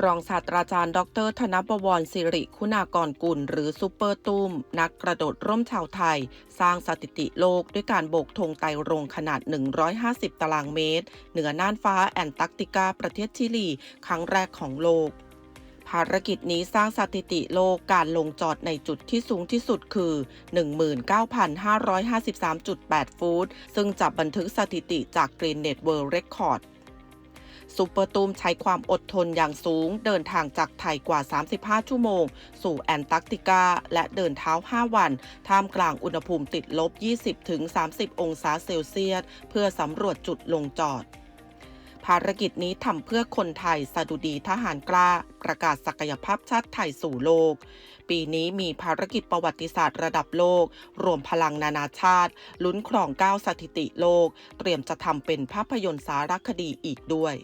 รองศาสตราจารย์ ดร ธนบวรสิริคุณากรกุล หรือซูเปอร์ตุ้ม นักกระโดดร่มชาวไทย สร้างสถิติโลกด้วยการโบกธงไตรรงขนาด 150 ตารางเมตร เหนือน่านฟ้าแอนตาร์กติกาประเทศชิลี ครั้งแรกของโลกภารกิจนี้สร้างสถิติโลกการลงจอดในจุดที่สูงที่สุดคือ 19,553.8 ฟุต ซึ่งจับบันทึกสถิติจาก Greennet World Record ซูเปอร์ตูมใช้ความอดทนอย่างสูง เดินทางจากไทยกว่า 35 ชั่วโมง สู่แอนตาร์กติกา และเดินเท้า 5 วัน ท่ามกลางอุณหภูมิติดลบ 20-30 องศาเซลเซียส เพื่อสำรวจจุดลงจอดภารกิจนี้ทำเพื่อคนไทยสดุดีทหารกล้า ประกาศศักยภาพชาติไทยสู่โลก ปีนี้มีภารกิจประวัติศาสตร์ระดับโลก รวมพลังนานาชาติ ลุ้นครองก้าวสถิติโลก เตรียมจะทำเป็นภาพยนตร์สารคดีอีกด้วย